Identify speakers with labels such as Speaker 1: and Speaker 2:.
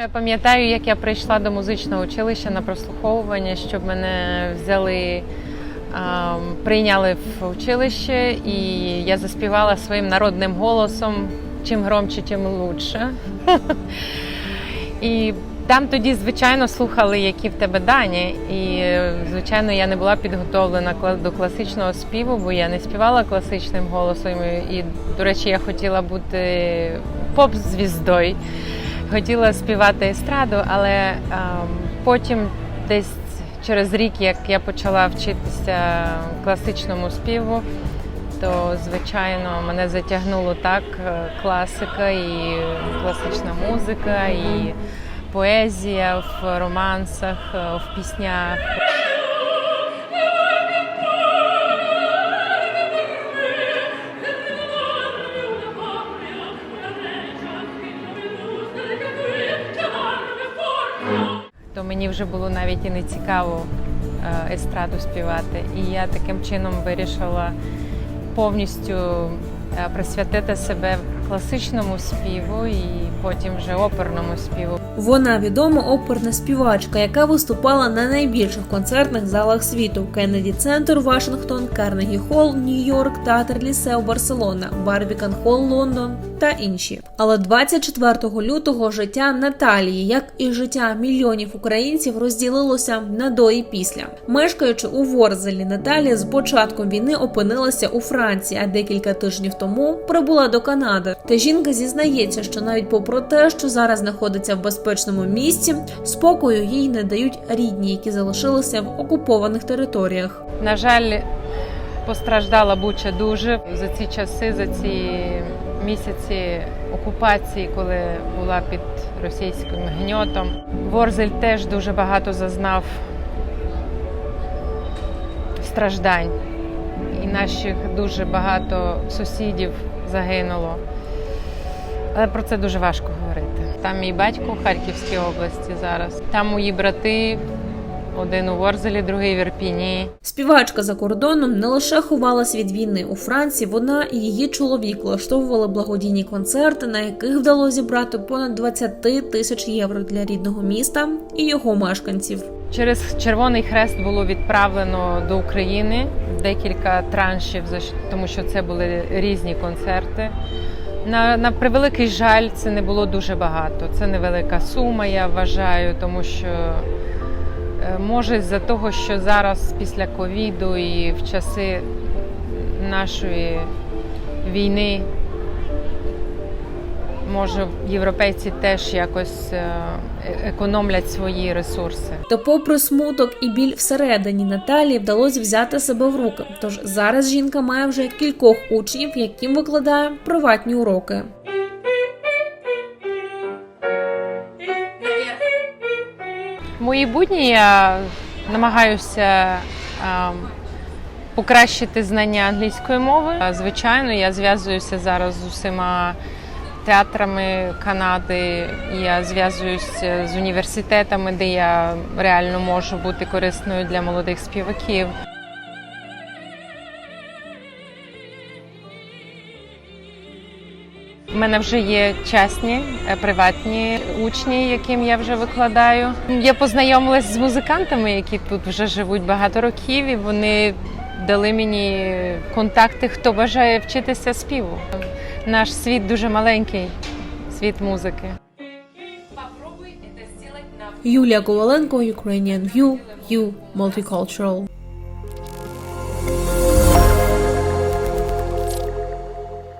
Speaker 1: Я пам'ятаю, як я прийшла до музичного училища на прослуховування, щоб мене взяли, прийняли в училище, і я заспівала своїм народним голосом. Чим громче, тим лучше. І там тоді, звичайно, слухали, які в тебе дані. І, звичайно, я не була підготовлена до класичного співу, бо я не співала класичним голосом. І, до речі, я хотіла бути поп-звіздою. Хотіла співати естраду, але ем, потім десь через рік, як я почала вчитися класичному співу, то звичайно мене затягнуло так е, класика і класична музика, і поезія в романсах, е, в піснях. То мені вже було навіть і не цікаво е, естраду співати. І я таким чином вирішила повністю е, присвятити себе класичному співу і потім вже оперному співу.
Speaker 2: Вона відома оперна співачка, яка виступала на найбільших концертних залах світу: Кеннеді Центр, Вашингтон, Карнегі Холл, Нью-Йорк, Театр Лісео, Барселона, Барбікан Холл, Лондон та інші. Але 24 лютого життя Наталії, як і життя мільйонів українців, розділилося на до і після. Мешкаючи у Ворзелі, Наталія з початком війни опинилася у Франції, а декілька тижнів тому прибула до Канади. Та жінка зізнається, що навіть попри те, що зараз знаходиться в безпечному місці, спокою їй не дають рідні, які залишилися в окупованих територіях.
Speaker 1: На жаль, постраждала Буча дуже за ці часи, за ці місяці окупації, коли була під російським гньотом. Ворзель теж дуже багато зазнав страждань. І наших дуже багато сусідів загинуло. Але про це дуже важко говорити. Там мій батько в Харківській області зараз. Там мої брати, один у Ворзелі, другий в Ірпіні.
Speaker 2: Співачка за кордоном не лише ховалась від війни у Франції, вона і її чоловік влаштовували благодійні концерти, на яких вдалося зібрати понад 20 тисяч євро для рідного міста і його мешканців.
Speaker 1: Через Червоний Хрест було відправлено до України декілька траншів, тому що це були різні концерти. На, на превеликий жаль, це не було дуже багато. Це невелика сума, я вважаю, тому що е, може з-за того, що зараз після ковіду і в часи нашої війни, може, європейці теж якось е, економлять свої ресурси.
Speaker 2: Та, попри смуток і біль всередині, Наталії вдалося взяти себе в руки. Тож зараз жінка має вже кількох учнів, яким викладає приватні уроки.
Speaker 1: Мої будні я намагаюся ем, покращити знання англійської мови. Е, Звичайно, я зв'язуюся зараз з усіма театрами Канади. Я зв'язуюся з університетами, де я реально можу бути корисною для молодих співаків. У мене вже є частні е, приватні учні, яким я вже викладаю. Я познайомилась з музикантами, які тут вже живуть багато років, і вони дали мені контакти, хто бажає вчитися співу. Наш світ дуже маленький, світ музики.
Speaker 2: Юлія Коваленко, Ukrainian View, You Multicultural.